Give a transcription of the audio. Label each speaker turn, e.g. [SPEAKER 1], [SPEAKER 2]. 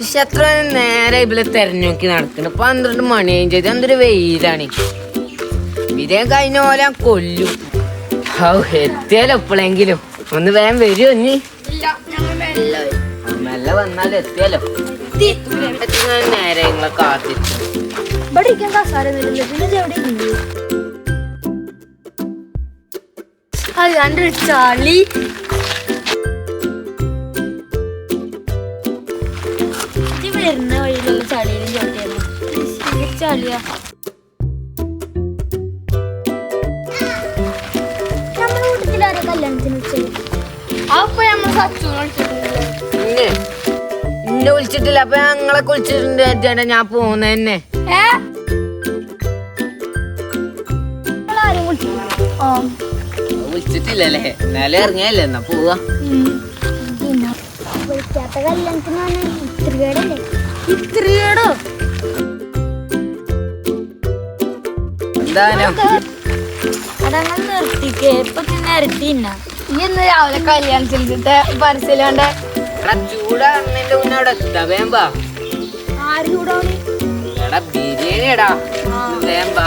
[SPEAKER 1] പക്ഷെ അത്ര നേരെ ഇവിടെ തെരഞ്ഞോക്കി നടക്കണം. പന്ത്രണ്ട് മണി ചെയ്ത്. എന്തൊരു വെയിലാണ്. ഇതേ കഴിഞ്ഞ പോലെ കൊല്ലും. ഹൗ എത്തിയാലോ എപ്പോഴെങ്കിലും ഒന്ന് വേഗം വരുമോ നീ
[SPEAKER 2] മെല്ലെ
[SPEAKER 1] വന്നാലും എത്തിയാലോ. നേരെ നിങ്ങളെ കാത്തിരിക്കും?
[SPEAKER 2] ഇവിടെ ഇരിക്കാൻ വരുന്ന വഴിയിലുള്ള ചളിയിലും ചോട്ടിയായിരുന്നു ചളിയാ.
[SPEAKER 1] നിന്നെ വിളിച്ചിട്ടില്ല. അപ്പൊ ഞങ്ങളെ കുളിച്ചിട്ടുണ്ട് ചേട്ടാ. ഞാൻ പോകുന്ന തന്നെ വിളിച്ചിട്ടില്ലല്ലേ? എന്നാലും ഇറങ്ങിയല്ലേ. എന്നാ പോവാ.
[SPEAKER 2] കല്യാണത്തിന് ഇത്രയേടല്ലേ ഇത്രയേടോ അതങ്ങൾ നിർത്തിക്കേ ഇപ്പൊ പിന്നെ ഇരട്ടിന്ന ഈ ഇന്ന് രാവിലെ
[SPEAKER 1] ചൂടാകുന്നതിന്റെ മുന്നേ അവിടെ എത്താ വേമ്പാ.
[SPEAKER 2] ആര് ചൂടാണ്
[SPEAKER 1] എടാ ബിരിയാണി എടാ വേമ്പാ.